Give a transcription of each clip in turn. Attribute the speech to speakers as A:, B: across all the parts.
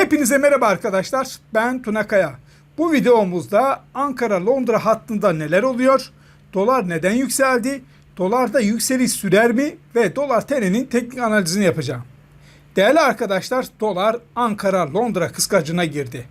A: Hepinize merhaba arkadaşlar. Ben Tuna Kaya. Bu videomuzda Ankara-Londra hattında neler oluyor? Dolar neden yükseldi? Dolarda yükseliş sürer mi? Ve dolar TL'nin teknik analizini yapacağım. Değerli arkadaşlar, dolar Ankara-Londra kıskacına girdi.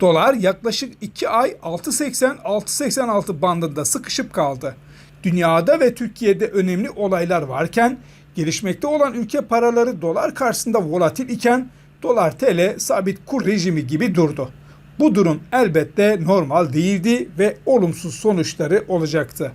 A: Dolar yaklaşık 2 ay 6.80-6.86 bandında sıkışıp kaldı. Dünyada ve Türkiye'de önemli olaylar varken gelişmekte olan ülke paraları dolar karşısında volatil iken dolar TL sabit kur rejimi gibi durdu. Bu durum elbette normal değildi ve olumsuz sonuçları olacaktı.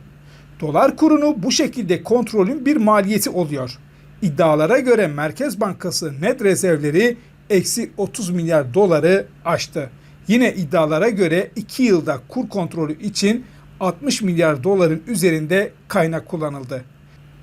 A: Dolar kurunu bu şekilde kontrolün bir maliyeti oluyor. İddialara göre Merkez Bankası net rezervleri eksi 30 milyar doları aştı. Yine iddialara göre 2 yılda kur kontrolü için 60 milyar doların üzerinde kaynak kullanıldı.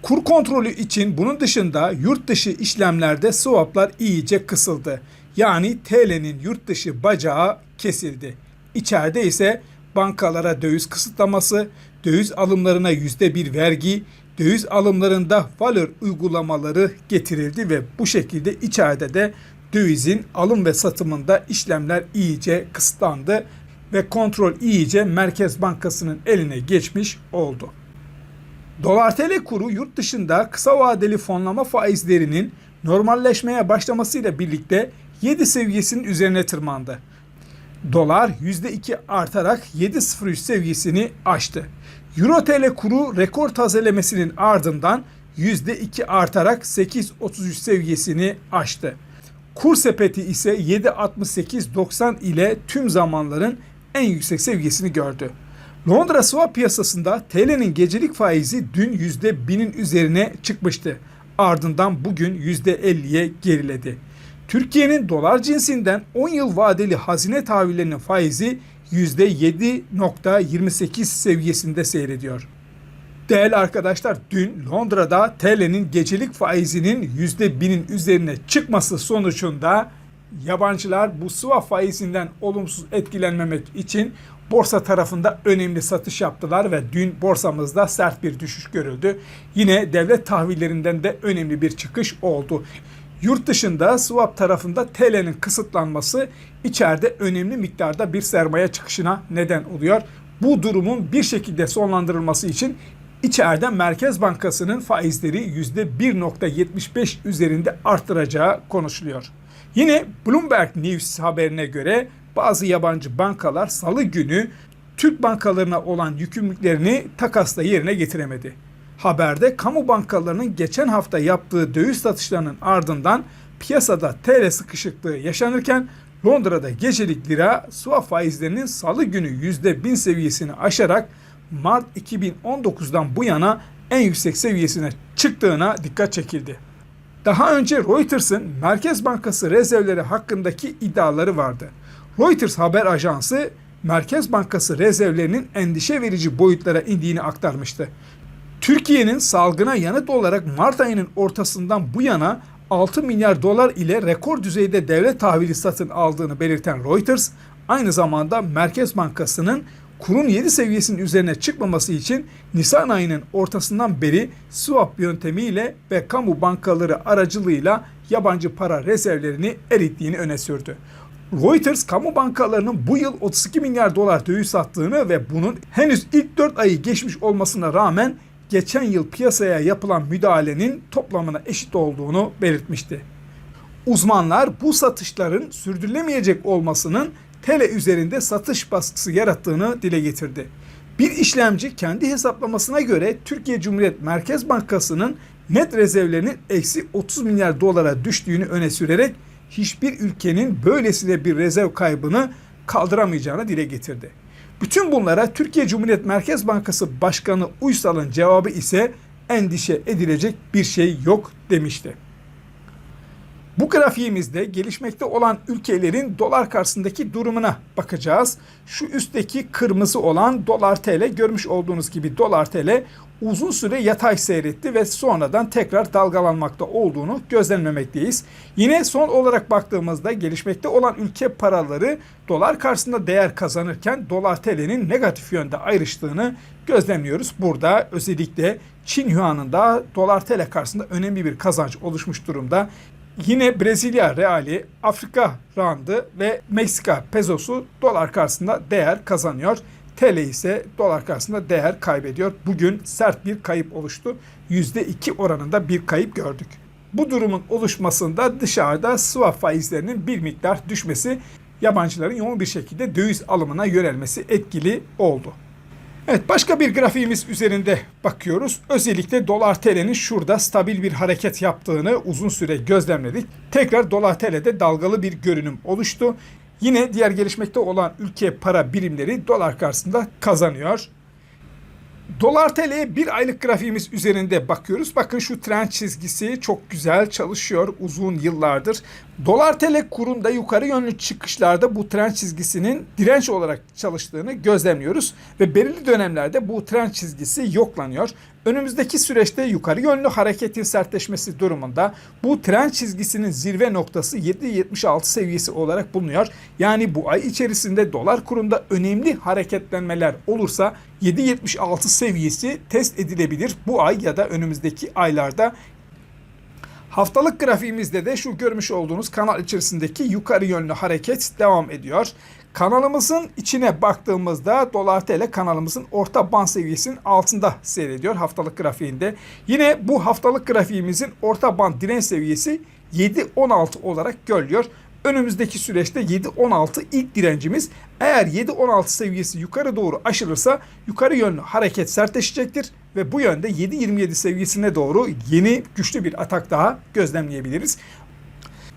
A: Kur kontrolü için bunun dışında yurt dışı işlemlerde swaplar iyice kısıldı. Yani TL'nin yurt dışı bacağı kesildi. İçeride ise bankalara döviz kısıtlaması, döviz alımlarına %1 vergi, döviz alımlarında valör uygulamaları getirildi ve bu şekilde içeride de dövizin alım ve satımında işlemler iyice kısıtlandı ve kontrol iyice Merkez Bankası'nın eline geçmiş oldu. Dolar TL kuru yurt dışında kısa vadeli fonlama faizlerinin normalleşmeye başlamasıyla birlikte 7 seviyesinin üzerine tırmandı. Dolar %2 artarak 7.03 seviyesini aştı. Euro TL kuru rekor tazelemesinin ardından %2 artarak 8.33 seviyesini aştı. Kur sepeti ise 7.68.90 ile tüm zamanların en yüksek seviyesini gördü. Londra swap piyasasında TL'nin gecelik faizi dün %1000'in üzerine çıkmıştı. Ardından bugün %50'ye geriledi. Türkiye'nin dolar cinsinden 10 yıl vadeli hazine tahvillerinin faizi %7.28 seviyesinde seyrediyor. Değerli arkadaşlar dün Londra'da TL'nin gecelik faizinin %1000'in üzerine çıkması sonucunda yabancılar bu swap faizinden olumsuz etkilenmemek için borsa tarafında önemli satış yaptılar ve dün borsamızda sert bir düşüş görüldü. Yine devlet tahvillerinden de önemli bir çıkış oldu. Yurt dışında swap tarafında TL'nin kısıtlanması içeride önemli miktarda bir sermaye çıkışına neden oluyor. Bu durumun bir şekilde sonlandırılması için içeride Merkez Bankası'nın faizleri %1.75 üzerinde arttıracağı konuşuluyor. Yine Bloomberg News haberine göre bazı yabancı bankalar salı günü Türk bankalarına olan yükümlülüklerini takasla yerine getiremedi. Haberde kamu bankalarının geçen hafta yaptığı döviz satışlarının ardından piyasada TL sıkışıklığı yaşanırken Londra'da gecelik lira swap faizlerinin salı günü %1000 seviyesini aşarak Mart 2019'dan bu yana en yüksek seviyesine çıktığına dikkat çekildi. Daha önce Reuters'ın Merkez Bankası rezervleri hakkındaki iddiaları vardı. Reuters haber ajansı Merkez Bankası rezervlerinin endişe verici boyutlara indiğini aktarmıştı. Türkiye'nin salgına yanıt olarak Mart ayının ortasından bu yana 6 milyar dolar ile rekor düzeyde devlet tahvili satın aldığını belirten Reuters, aynı zamanda Merkez Bankası'nın kurun 7 seviyesinin üzerine çıkmaması için Nisan ayının ortasından beri swap yöntemiyle ve kamu bankaları aracılığıyla yabancı para rezervlerini erittiğini öne sürdü. Reuters kamu bankalarının bu yıl 32 milyar dolar döviz sattığını ve bunun henüz ilk 4 ayı geçmiş olmasına rağmen geçen yıl piyasaya yapılan müdahalenin toplamına eşit olduğunu belirtmişti. Uzmanlar bu satışların sürdürülemeyecek olmasının TL üzerinde satış baskısı yarattığını dile getirdi. Bir işlemci kendi hesaplamasına göre Türkiye Cumhuriyet Merkez Bankası'nın net rezervlerinin eksi 30 milyar dolara düştüğünü öne sürerek hiçbir ülkenin böylesine bir rezerv kaybını kaldıramayacağını dile getirdi. Bütün bunlara Türkiye Cumhuriyet Merkez Bankası Başkanı Uysal'ın cevabı ise endişe edilecek bir şey yok demişti. Bu grafiğimizde gelişmekte olan ülkelerin dolar karşısındaki durumuna bakacağız. Şu üstteki kırmızı olan dolar TL görmüş olduğunuz gibi dolar TL uzun süre yatay seyretti ve sonradan tekrar dalgalanmakta olduğunu gözlemlemekteyiz. Yine son olarak baktığımızda gelişmekte olan ülke paraları dolar karşısında değer kazanırken dolar TL'nin negatif yönde ayrıştığını gözlemliyoruz. Burada özellikle Çin Yuan'ın da dolar TL karşısında önemli bir kazanç oluşmuş durumda. Yine Brezilya reali, Afrika randı ve Meksika pezosu dolar karşısında değer kazanıyor. TL ise dolar karşısında değer kaybediyor. Bugün sert bir kayıp oluştu. %2 oranında bir kayıp gördük. Bu durumun oluşmasında dışarıda swap faizlerinin bir miktar düşmesi, yabancıların yoğun bir şekilde döviz alımına yönelmesi etkili oldu. Evet başka bir grafiğimiz üzerinde bakıyoruz. Özellikle dolar TL'nin şurada stabil bir hareket yaptığını uzun süre gözlemledik. Tekrar dolar TL'de dalgalı bir görünüm oluştu. Yine diğer gelişmekte olan ülke para birimleri dolar karşısında kazanıyor. Dolar TL'ye bir aylık grafiğimiz üzerinde bakıyoruz. Bakın şu trend çizgisi çok güzel çalışıyor uzun yıllardır. Dolar TL kurunda yukarı yönlü çıkışlarda bu trend çizgisinin direnç olarak çalıştığını gözlemliyoruz. Ve belirli dönemlerde bu trend çizgisi yoklanıyor. Önümüzdeki süreçte yukarı yönlü hareketin sertleşmesi durumunda bu trend çizgisinin zirve noktası 7.76 seviyesi olarak bulunuyor. Yani bu ay içerisinde dolar kurunda önemli hareketlenmeler olursa 7.76 seviyesi test edilebilir bu ay ya da önümüzdeki aylarda. Haftalık grafiğimizde de şu görmüş olduğunuz kanal içerisindeki yukarı yönlü hareket devam ediyor. Kanalımızın içine baktığımızda dolar TL kanalımızın orta band seviyesinin altında seyrediyor haftalık grafiğinde. Yine bu haftalık grafiğimizin orta band direnç seviyesi 7.16 olarak görülüyor. Önümüzdeki süreçte 7.16 ilk direncimiz. Eğer 7.16 seviyesi yukarı doğru aşılırsa yukarı yönlü hareket sertleşecektir ve bu yönde 7.27 seviyesine doğru yeni güçlü bir atak daha gözlemleyebiliriz.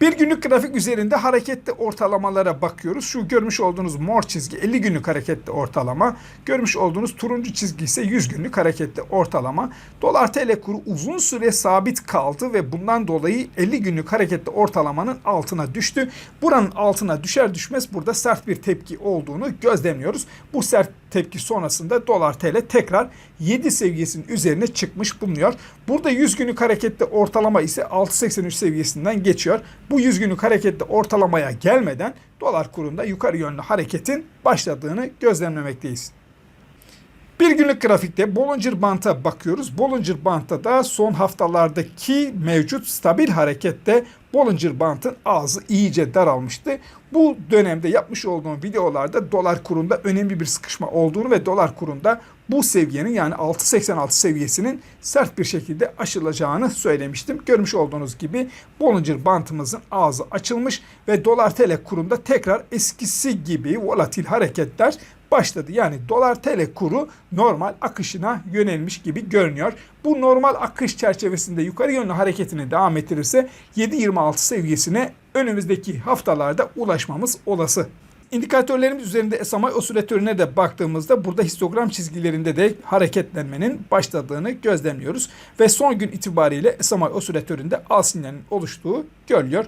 A: Bir günlük grafik üzerinde hareketli ortalamalara bakıyoruz. Şu görmüş olduğunuz mor çizgi 50 günlük hareketli ortalama. Görmüş olduğunuz turuncu çizgi ise 100 günlük hareketli ortalama. Dolar TL kuru uzun süre sabit kaldı ve bundan dolayı 50 günlük hareketli ortalamanın altına düştü. Buranın altına düşer düşmez burada sert bir tepki olduğunu gözlemliyoruz. Bu sert tepki sonrasında dolar TL tekrar 7 seviyesinin üzerine çıkmış bulunuyor. Burada 100 günlük hareketli ortalama ise 6.83 seviyesinden geçiyor. Bu 100 günlük hareketli ortalamaya gelmeden dolar kurunda yukarı yönlü hareketin başladığını gözlemlemekteyiz. Bir günlük grafikte Bollinger Band'a bakıyoruz. Bollinger Band'da da son haftalardaki mevcut stabil harekette Bollinger Band'ın ağzı iyice daralmıştı. Bu dönemde yapmış olduğum videolarda dolar kurunda önemli bir sıkışma olduğunu ve dolar kurunda bu seviyenin yani 6.86 seviyesinin sert bir şekilde aşılacağını söylemiştim. Görmüş olduğunuz gibi Bollinger Band'ımızın ağzı açılmış ve dolar TL kurunda tekrar eskisi gibi volatil hareketler başladı. Yani dolar TL kuru normal akışına yönelmiş gibi görünüyor. Bu normal akış çerçevesinde yukarı yönlü hareketini devam ettirirse 7.26 seviyesine önümüzdeki haftalarda ulaşmamız olası. İndikatörlerimiz üzerinde SMA osilatörüne de baktığımızda burada histogram çizgilerinde de hareketlenmenin başladığını gözlemliyoruz. Ve son gün itibariyle SMA osilatöründe al sinyalinin oluştuğu görülüyor.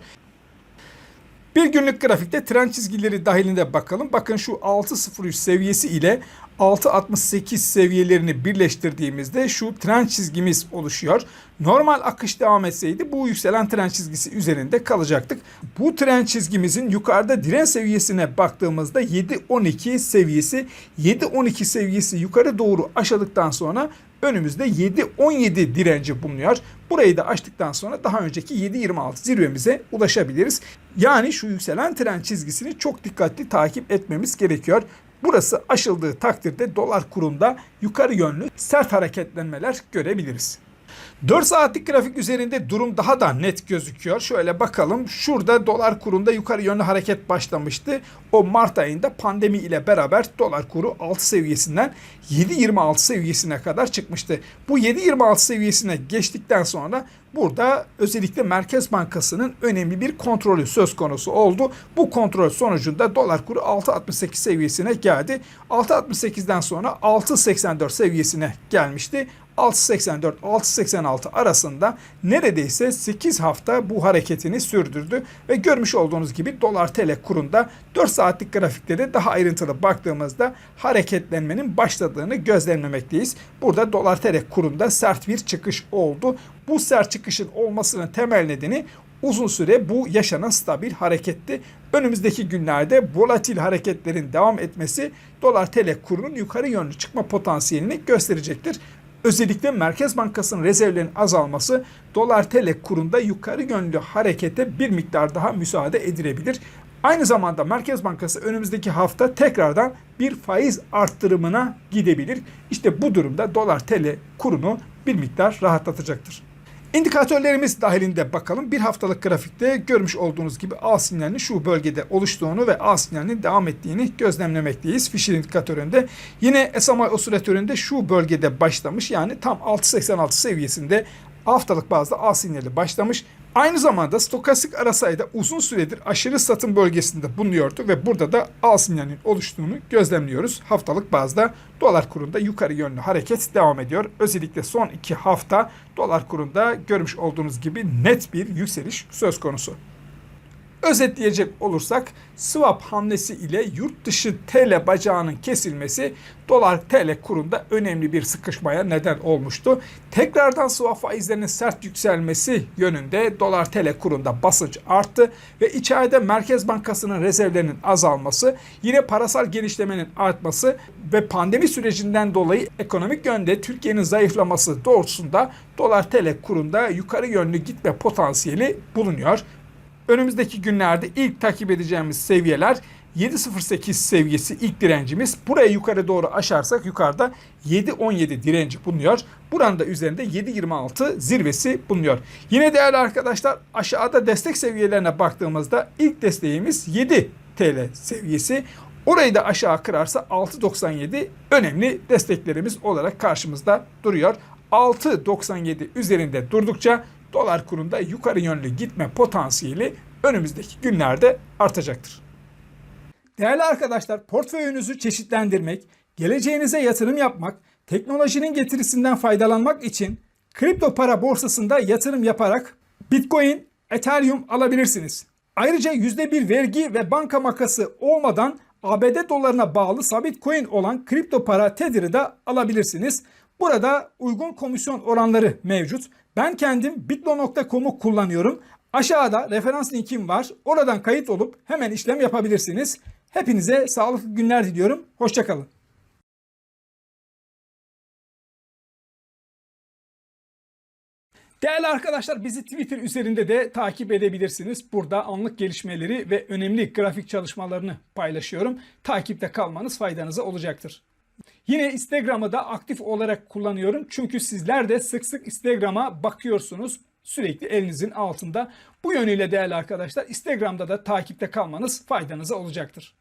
A: Bir günlük grafikte trend çizgileri dahilinde bakalım. Bakın şu 6.03 seviyesi ile 6.68 seviyelerini birleştirdiğimizde şu trend çizgimiz oluşuyor. Normal akış devam etseydi bu yükselen trend çizgisi üzerinde kalacaktık. Bu trend çizgimizin yukarıda direnç seviyesine baktığımızda 7.12 seviyesi 7.12 seviyesi yukarı doğru aşadıktan sonra önümüzde 7.17 direnci bulunuyor. Burayı da açtıktan sonra daha önceki 7.26 zirvemize ulaşabiliriz. Yani şu yükselen trend çizgisini çok dikkatli takip etmemiz gerekiyor. Burası aşıldığı takdirde dolar kurunda yukarı yönlü sert hareketlenmeler görebiliriz. 4 saatlik grafik üzerinde durum daha da net gözüküyor. Şöyle bakalım. Şurada dolar kurunda yukarı yönlü hareket başlamıştı. O Mart ayında pandemi ile beraber dolar kuru 6 seviyesinden 7.26 seviyesine kadar çıkmıştı. Bu 7.26 seviyesine geçtikten sonra burada özellikle Merkez Bankası'nın önemli bir kontrolü söz konusu oldu. Bu kontrol sonucunda dolar kuru 6.68 seviyesine geldi. 6.68'den sonra 6.84 seviyesine gelmişti. 6.84-6.86 arasında neredeyse 8 hafta bu hareketini sürdürdü ve görmüş olduğunuz gibi dolar TL kurunda 4 saatlik grafikte de daha ayrıntılı baktığımızda hareketlenmenin başladığını gözlemlemekteyiz. Burada dolar TL kurunda sert bir çıkış oldu. Bu sert çıkışın olmasının temel nedeni uzun süre bu yaşanan stabil hareketti. Önümüzdeki günlerde volatil hareketlerin devam etmesi dolar TL kurunun yukarı yönlü çıkma potansiyelini gösterecektir. Özellikle Merkez Bankası'nın rezervlerinin azalması dolar TL kurunda yukarı yönlü harekete bir miktar daha müsaade edilebilir. Aynı zamanda Merkez Bankası önümüzdeki hafta tekrardan bir faiz arttırımına gidebilir. İşte bu durumda dolar TL kurunu bir miktar rahatlatacaktır. İndikatörlerimiz dahilinde bakalım. Bir haftalık grafikte görmüş olduğunuz gibi A sinyalinin şu bölgede oluştuğunu ve A sinyalinin devam ettiğini gözlemlemekteyiz. Fisher indikatöründe. Yine SMA osilatöründe şu bölgede başlamış. Yani tam 6.86 seviyesinde haftalık bazda A sinyali başlamış. Aynı zamanda stokastik arasayda uzun süredir aşırı satım bölgesinde bulunuyordu ve burada da al sinyalinin oluştuğunu gözlemliyoruz. Haftalık bazda dolar kurunda yukarı yönlü hareket devam ediyor. Özellikle son iki hafta dolar kurunda görmüş olduğunuz gibi net bir yükseliş söz konusu. Özetleyecek olursak swap hamlesi ile yurt dışı TL bacağının kesilmesi dolar TL kurunda önemli bir sıkışmaya neden olmuştu. Tekrardan swap faizlerinin sert yükselmesi yönünde dolar TL kurunda basınç arttı ve içeride Merkez Bankası'nın rezervlerinin azalması, yine parasal gelişlemenin artması ve pandemi sürecinden dolayı ekonomik yönde Türkiye'nin zayıflaması doğrultusunda dolar TL kurunda yukarı yönlü gitme potansiyeli bulunuyor. Önümüzdeki günlerde ilk takip edeceğimiz seviyeler 7.08 seviyesi ilk direncimiz. Buraya yukarı doğru aşarsak yukarıda 7.17 direnci bulunuyor. Buranın da üzerinde 7.26 zirvesi bulunuyor. Yine değerli arkadaşlar aşağıda destek seviyelerine baktığımızda ilk desteğimiz 7 TL seviyesi. Orayı da aşağı kırarsa 6.97 önemli desteklerimiz olarak karşımızda duruyor. 6.97 üzerinde durdukça dolar kurunda yukarı yönlü gitme potansiyeli önümüzdeki günlerde artacaktır. Değerli arkadaşlar, portföyünüzü çeşitlendirmek, geleceğinize yatırım yapmak, teknolojinin getirisinden faydalanmak için kripto para borsasında yatırım yaparak Bitcoin, Ethereum alabilirsiniz. Ayrıca %1 vergi ve banka makası olmadan ABD dolarına bağlı sabit coin olan kripto para Tether'ı da alabilirsiniz. Burada uygun komisyon oranları mevcut. Ben kendim bitlo.com'u kullanıyorum. Aşağıda referans linkim var. Oradan kayıt olup hemen işlem yapabilirsiniz. Hepinize sağlıklı günler diliyorum. Hoşçakalın. Değerli arkadaşlar bizi Twitter üzerinde de takip edebilirsiniz. Burada anlık gelişmeleri ve önemli grafik çalışmalarını paylaşıyorum. Takipte kalmanız faydanıza olacaktır. Yine Instagram'ı da aktif olarak kullanıyorum. Çünkü sizler de sık sık Instagram'a bakıyorsunuz. Sürekli elinizin altında. Bu yönüyle değerli arkadaşlar Instagram'da da takipte kalmanız faydanıza olacaktır.